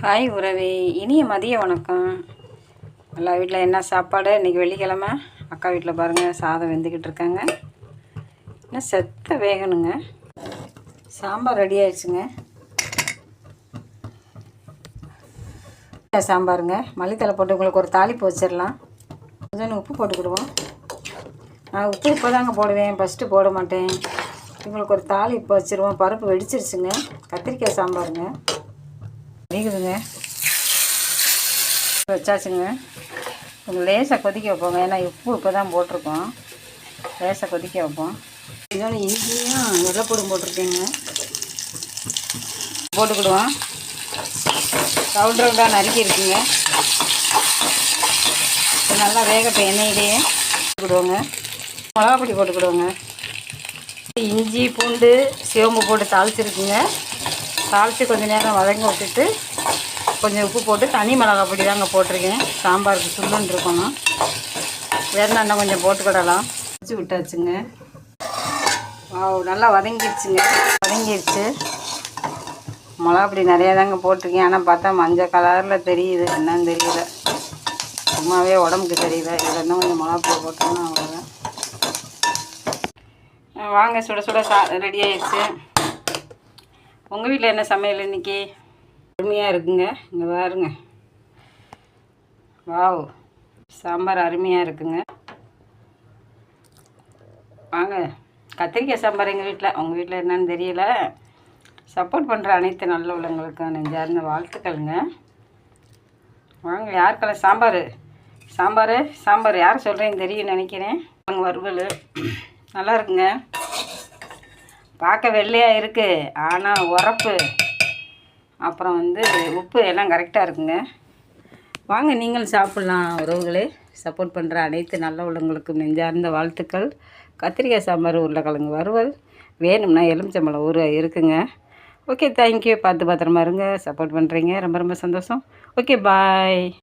Hi உறவே இனிய மதிய வணக்கம். எல்லா வீட்டில் என்ன சாப்பாடு? இன்றைக்கி வெள்ளிக்கிழமை. அக்கா வீட்டில் பாருங்கள் சாதம் வெந்துக்கிட்டு இருக்காங்க. இன்னும் செத்த வேகணுங்க. சாம்பார் ரெடி ஆயிடுச்சுங்க. சாம்பாருங்க? மல்லித்தலை போட்டு உங்களுக்கு ஒரு தாளிப்பு வச்சிடலாம். கொஞ்சம் உப்பு போட்டுக்கிடுவோம். நான் உப்பு இப்போ தாங்க போடுவேன். ஃபஸ்ட்டு போட மாட்டேன். உங்களுக்கு ஒரு தாளிப்பு வச்சுருவோம். பருப்பு வெடிச்சிருச்சுங்க. கத்திரிக்காய் சாம்பாருங்க. வேகுதுங்க வச்சாச்சுங்க. கொஞ்சம் லேசாக கொதிக்க வைப்போங்க. ஏன்னா உப்பு இப்போ தான் போட்டிருக்கோம். லேசாக கொதிக்க வைப்போம். இதோட இஞ்சியும் வெள்ளைப்பூடும் போட்டிருக்கேங்க. போட்டுக்கிடுவோம். ரவுண்ட் ரவுண்டாக நறுக்கி இருக்குங்க. நல்லா வேகட்டும் எண்ணெயிலேயே. போட்டுக்கிடுவோங்க. மிளகாப்பொடி போட்டுக்கிடுவோங்க. இஞ்சி பூண்டு சிவம்பு போட்டு தாளிச்சிருக்குங்க. தாளித்து கொஞ்சம் நேரம் வதங்க விட்டுட்டு கொஞ்சம் உப்பு போட்டு தனி மிளகா பொடி தாங்க போட்டிருக்கேன். சாம்பாருக்கு சுள்ளுன்னு இருக்கணும். வேறு இன்னும் கொஞ்சம் போட்டுக்கிடலாம். வச்சு விட்டாச்சுங்க. நல்லா வதங்கிடுச்சுங்க. வதங்கிடுச்சு. மிளகா பொடி நிறையா தாங்க போட்டிருக்கேன். ஆனால் பார்த்தா மஞ்சள் கலரில் தெரியுது. என்னன்னு தெரியல. சும்மாவே உடம்புக்கு தெரியல. இதில் இன்னும் கொஞ்சம் மிளகா பொடி போட்டோம்னா அவ்வளோதான் வாங்க சுட சுட சா ரெடி ஆயிடுச்சு. உங்கள் வீட்டில் என்ன சமையல் இன்னைக்கு? அருமையாக இருக்குங்க. இங்கே பாருங்க. வாவ். சாம்பார் அருமையாக இருக்குங்க. வாங்க. கத்திரிக்காய் சாம்பார் எங்கள் வீட்டில் உங்கள் வீட்டில் என்னன்னு தெரியல. சப்போர்ட் பண்ணுற அனைத்து நல்ல உள்ளவங்களுக்கும் நெஞ்சார்ந்த வாழ்த்துக்கள்ங்க. வாங்க யாருக்கெல்லாம் சாம்பார்? சாம்பார் சாம்பார். யார் சொல்கிறேன்னு தெரியும் நினைக்கிறேன். அவங்க வறுவல். நல்லா இருக்குங்க. பார்க்க வெள்ளையாக இருக்குது ஆனால் உரப்பு. அப்புறம் வந்து உப்பு எல்லாம் கரெக்டாக இருக்குங்க. வாங்க நீங்களும் சாப்பிட்லாம் உறவுகளே. சப்போர்ட் பண்ணுற அனைத்து நல்ல உள்ளவங்களுக்கும் நெஞ்சார்ந்த வாழ்த்துக்கள். கத்திரிக்காய் சாம்பார் உருளைக்கிழங்கு வறுவல். வேணும்னா எலுமிச்சம்பழம் ஊற இருக்குங்க. ஓகே தேங்க்யூ பார்த்து பத்திரமா இருங்க. சப்போர்ட் பண்ணுறீங்க ரொம்ப ரொம்ப சந்தோஷம். Okay bye